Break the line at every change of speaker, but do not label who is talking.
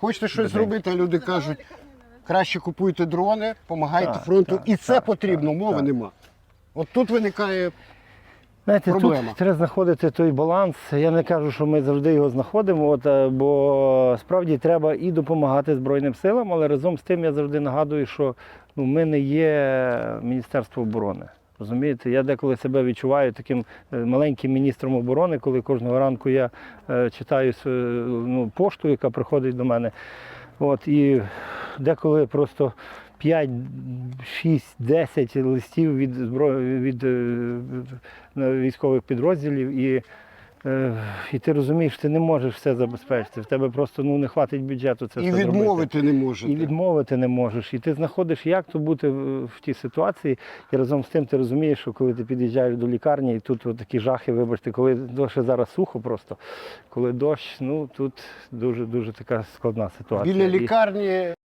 Хочете щось зробити, а люди кажуть, краще купуйте дрони, допомагайте
Так,
фронту.
так,
і це
так,
потрібно,
так,
мови
так.
нема. От тут виникає
Знаєте,
Проблема.
тут треба знаходити той баланс. Я не кажу, що ми завжди його знаходимо, от, е, бо справді треба і допомагати Збройним силам, але разом з тим я завжди нагадую, що ну, ми не є Міністерство оборони. Розумієте, я деколи себе відчуваю таким е, маленьким міністром оборони, коли кожного ранку я е, читаю ну, пошту, яка приходить до мене. От, і деколи просто 5, 6, 10 листів від, зброї від е, військових підрозділів, і, і ти розумієш, ти не можеш все забезпечити. В тебе просто ну, не хватить бюджету це
і
все
відмовити не можете.
І відмовити не можеш. І ти знаходиш, як то бути в тій ситуації. І разом з тим ти розумієш, що коли ти під'їжджаєш до лікарні, і тут такі жахи, вибачте, коли ще зараз сухо просто, коли дощ, ну тут дуже дуже така складна ситуація.
Біля лікарні